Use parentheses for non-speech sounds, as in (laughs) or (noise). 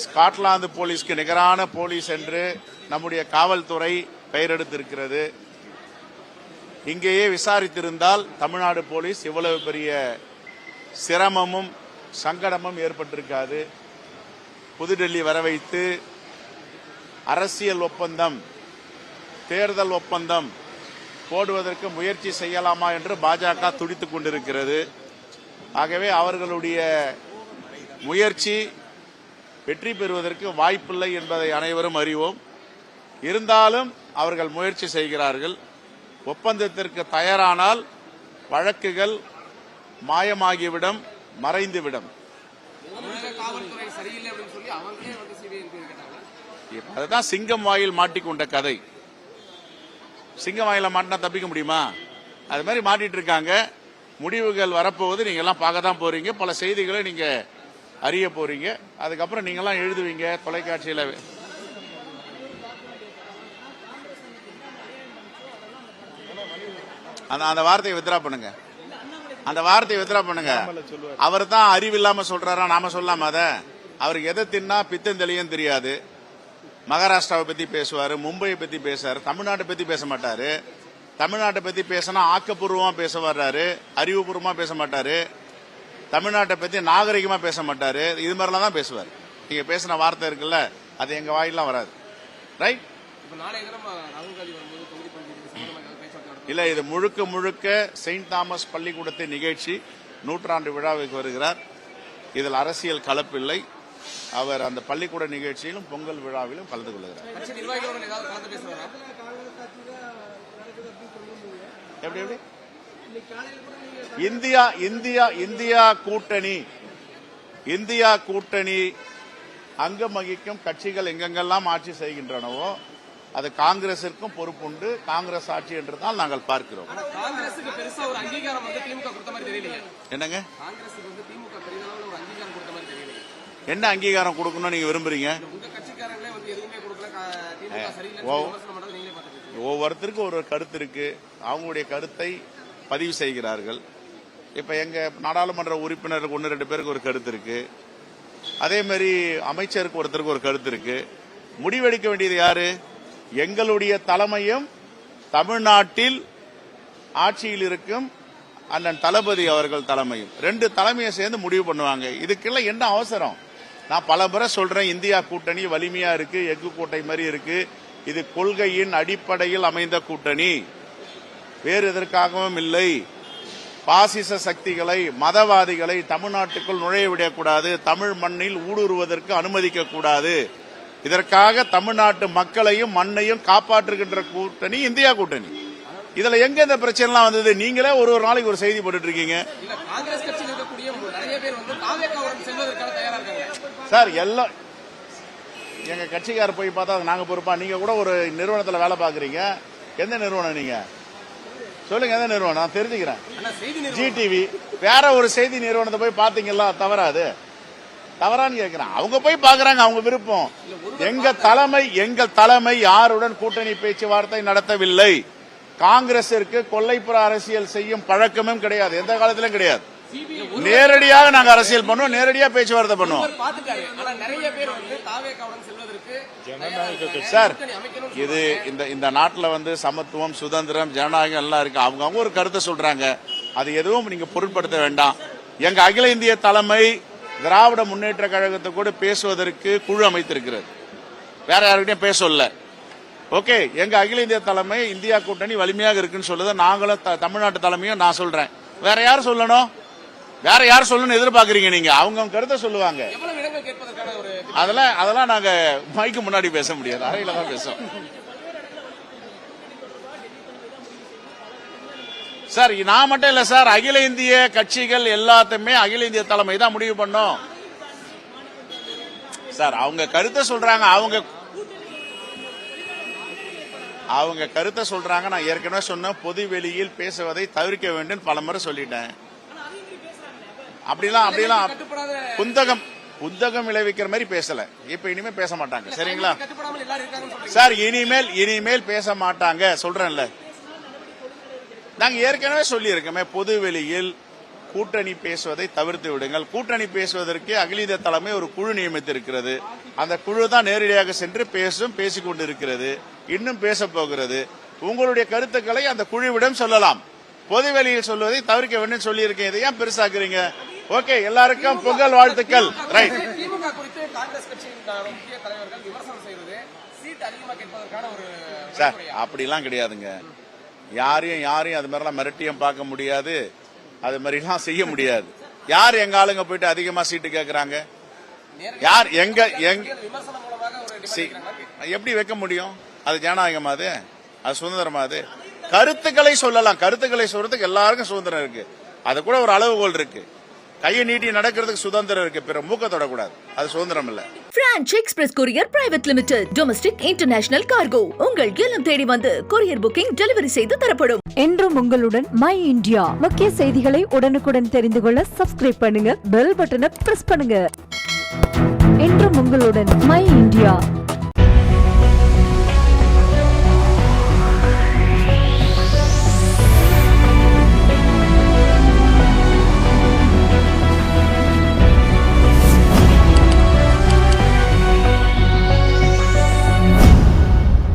Scotland போலீஸ்க்கு நிகரான police என்று நம்முடைய காவல்துறை பெயரெடுத்திருக்கிறது. இங்கேயே விசாரித்திருந்தால் தமிழ்நாடு போலீஸ் இவ்வளவு பெரிய சிரமமும் சங்கடமும் ஏற்பட்டிருக்காது. புதுடெல்லி வர வைத்து அரசியல் ஒப்பந்தம் தேர்தல் ஒப்பந்தம் போடுவதற்கு முயற்சி செய்யலாமா என்று பாஜக துடித்துக் கொண்டிருக்கிறது. ஆகவே அவர்களுடைய முயற்சி வெற்றி பெறுவதற்கு வாய்ப்பில்லை என்பதை அனைவரும் அறிவோம். இருந்தாலும் அவர்கள் முயற்சி செய்கிறார்கள். ஒப்பந்தத்திற்கு தயாரானால் வழக்குகள் மாயமாகிவிடும் மறைந்துவிடும். அதுதான் சிங்கம் வாயில் மாட்டிக்கொண்ட கதை. சிங்கம் வாயில மாட்டினா தப்பிக்க முடியுமா? அது மாதிரி மாட்டிட்டு இருக்காங்க. முடிவுகள் வரப்போகுது. நீங்க எல்லாம் பார்க்க தான் போறீங்க. பல செய்திகளை நீங்க அறிய போறீங்க. அதுக்கப்புறம் நீங்க எல்லாம் எழுதுவீங்க தொலைக்காட்சியில. அந்த அந்த வார்த்தையை வித்ரா பண்ணுங்க. அந்த வார்த்தையை வித்ரா பண்ணுங்க. அவர் தான் அறிவில்லாம சொல்றாரா? நாம சொல்லாம அத. அவருக்கு எதை தின்னா பித்தம் தெளியும் தெரியாது. மகாராஷ்டிராவை பத்தி பேசுவாரு மும்பையை பத்தி பேசுவாரு தமிழ்நாட்டை பத்தி பேச மாட்டாரு. தமிழ்நாட்டை பத்தி பேசினா ஆக்கப்பூர்வமா பேச வர்றாரு அறிவுபூர்வமா பேச மாட்டாரு. தமிழ்நாட்டை பத்தி நாகரிகமா பேச மாட்டாரு. இது மாதிரிலாம் தான் பேசுவார். நீங்க பேசின வார்த்தை இருக்குல்ல அது எங்க வாயிலாம் வராது. ரைட் இல்ல இது முழுக்க முழுக்க செயின்ட் தாமஸ் பள்ளிக்கூடத்தின் நிகழ்ச்சி நூற்றாண்டு விழாவுக்கு வருகிறார். இதில் அரசியல் கலப்பில்லை அவர் அந்த பள்ளிக்கூட நிகழ்ச்சியிலும் பொங்கல் விழாவிலும் கலந்து கொள்கிறார். எப்படி எப்படி? இந்தியா இந்தியா இந்தியா கூட்டணி. இந்தியா கூட்டணி அங்கம் வகிக்கும் கட்சிகள் எங்கெங்கெல்லாம் ஆட்சி செய்கின்றனவோ அது காங்கிரசிற்கும் பொறுப்புண்டு காங்கிரஸ் ஆட்சி என்றுதான் நாங்கள் பார்க்கிறோம். என்னங்க? என்ன அங்கீகாரம் கொடுக்கணும்னு நீங்க விரும்புறீங்க? ஒவ்வொருத்தருக்கும் ஒரு கருத்து இருக்கு. அவங்களுடைய கருத்தை பதிவு செய்கிறார்கள். இப்போ எங்கள் நாடாளுமன்ற உறுப்பினருக்கு ஒன்று ரெண்டு பேருக்கு ஒரு கருத்து இருக்கு. அதே மாதிரி அமைச்சருக்கு ஒருத்தருக்கு ஒரு கருத்து இருக்கு. முடிவெடுக்க வேண்டியது யாரு? எங்களுடைய தலைமையும் தமிழ்நாட்டில் ஆட்சியில் இருக்கும் அண்ணன் தளபதி அவர்கள் தலைமையும். ரெண்டு தலைமையை சேர்ந்து முடிவு பண்ணுவாங்க. இதுக்கெல்லாம் என்ன அவசரம்? நான் பல முறை சொல்றேன் இந்தியா கூட்டணி வலிமையா இருக்கு எஃகு கூட்டணி மாதிரி இருக்கு. இது கொள்கையின் அடிப்படையில் அமைந்த கூட்டணி. வேறு எதற்காகவும் இல்லை. பாசிச சக்திகளை மதவாதிகளை தமிழ்நாட்டுக்குள் நுழைய விடக்கூடாது. தமிழ் மண்ணில் ஊடுருவதற்கு அனுமதிக்க கூடாது இதற்காக தமிழ்நாட்டு மக்களையும் மண்ணையும் காப்பாற்றுகின்ற கூட்டணி இந்தியா கூட்டணி. இதுல எங்க இந்த பிரச்சனைலாம் வந்தது? நீங்களே ஒரு ஒரு நாளைக்கு ஒரு செய்தி போட்டுட்டு இருக்கீங்க. சார் எல்லாம் எங்க கட்சிக்காரர் போய் பார்த்தா நாங்க பொறுப்பா நீங்க கூட ஒரு நிறுவனத்துல வேலை பாக்குறீங்க எந்த நிறுவனம் நீங்க? சொல்லுங்க எந்த நிறுவனம்? நான் தெரிஞ்சுக்கிறேன். ஆனா செய்தி நிறுவனம். ஜி டிவி வேற ஒரு செய்தி நிறுவனத்தை போய் பாத்தீங்களா தவறாது. தவறான்னு கேக்குறேன் அவங்க போய் பாக்குறாங்க அவங்க விருப்பம். எங்க தலைமை எங்கள் தலைமை யாருடன் கூட்டணி பேச்சுவார்த்தை நடத்தவில்லை? காங்கிரசிற்கு கொல்லைப்புற அரசியல் செய்யும் பழக்கமும் கிடையாது. எந்த காலத்திலும் கிடையாது. நேரடியாக நாங்க அரசியல் பண்ணுவோம் நேரடியா பேச்சுவார்த்தை பண்ணுவோம். சார் இது இந்த இந்த நாட்டுல வந்து சமத்துவம் சுதந்திரம் ஜனநாயகம் எல்லாம் இருக்கு. அவங்க அவங்க ஒரு கருத்தை சொல்றாங்க. அது எதுவும் நீங்க பொருட்படுத்த வேண்டாம். எங்க அகில இந்திய தலைமை திராவிட முன்னேற்ற கழகத்தை கூட பேசுவதற்கு குழு அமைத்திருக்கிறது. வேற யாருக்கிட்டையும் பேச சொல்லல ஓகே எங்க அகில இந்திய தலைமை இந்தியா கூட்டணி வலிமையாக இருக்குன்னு சொல்லுது. நாங்களும் த- தமிழ்நாட்டு தலைமையும் நான் சொல்றேன். வேற யார் சொல்லணும்? வேற யார் சொல்லணும்னு எதிர்பார்க்கறீங்க நீங்க? அவங்க அவங்க கருத்தை சொல்லுவாங்க. (laughs) அதெல்லாம் அதெல்லாம் நாங்க மைக்கு முன்னாடி பேச முடியாது. அறையில தான் பேசுவோம் சார் நான் மட்டும் இல்ல சார் அகில இந்திய கட்சிகள் எல்லாத்தையுமே அகில இந்திய தலைமை தான் முடிவு பண்ணோம். சார் அவங்க கருத்தை சொல்றாங்க அவங்க அவங்க கருத்தை சொல்றாங்க. நான் ஏற்கனவே சொன்ன பொது வெளியில் பேசுவதை தவிர்க்க வேண்டும் பல முறை சொல்லிட்டேன். அப்படிலாம் அப்படிலாம் குந்தகம் குந்தகம் விளைவிக்கிற மாதிரி பேசல. இப்ப இனிமே பேச மாட்டாங்க. சரிங்களா? சார் இனிமேல் இனிமேல் பேச மாட்டாங்க. சொல்றேன்ல. நாங்க ஏற்கனவே சொல்லி இருக்கோமே பொது வெளியில் கூட்டணி பேசுவதை தவிர்த்து விடுங்கள். கூட்டணி பேசுவதற்கு அகில இந்திய தலைமை ஒரு குழு நியமித்திருக்கிறது. அந்த குழு தான் நேரடியாக சென்று பேசும் பேசிக் கொண்டிருக்கிறது. இன்னும் பேச போகிறது. உங்களுடைய கருத்துக்களை அந்த குழுவிடம் சொல்லலாம். பொதுவெளியில் சொல்வதை தவிர்க்க வேண்டும் சொல்லியிருக்கேன். இதை ஏன் பெருசாக்குறீங்க? ஓகே எல்லாருக்கும் பொங்கல் வாழ்த்துக்கள். ரைட் திமுக குறித்து காங்கிரஸ் கட்சியின் முக்கிய தலைவர்கள் விமர்சனம் செய்வது சீட் அதிகமா கேட்பதற்கான ஒரு சார்? அப்படிலாம் கிடையாதுங்க. யாரையும் யாரையும் அது மாதிரிலாம் மிரட்டியும் பார்க்க முடியாது. அது மாதிரிலாம் செய்ய முடியாது. யார் எங்க ஆளுங்க போயிட்டு அதிகமா சீட்டு கேக்குறாங்க? நேரடியா யார் எங்க எங்க. எப்படி வைக்க முடியும்? அது ஜனநாயகமா அது. அது சுதந்திரமா அது. கருத்துக்களை சொல்லலாம். கருத்துக்களை சொல்றதுக்கு எல்லாருக்கும் சுதந்திரம் இருக்கு. அது கூட ஒரு அளவுகோல் இருக்கு. கையை நீட்டி நடக்கிறதுக்கு சுதந்திரம் இருக்கு. பிற மூக்க தொடக்கூடாது. அது சுதந்திரம் இல்லை. Franch express courier private limited domestic international cargo உங்கள் இல்லம் தேடி வந்து கொரியர் புக்கிங் டெலிவரி செய்து தரப்படும். என்றும் உங்களுடன் மை இந்தியா முக்கிய செய்திகளை உடனுக்குடன் தெரிந்து கொள்ள சப்ஸ்கிரைப் பண்ணுங்க பெல் பட்டனை பிரஸ் பண்ணுங்க. என்றும் உங்களுடன் மை இந்தியா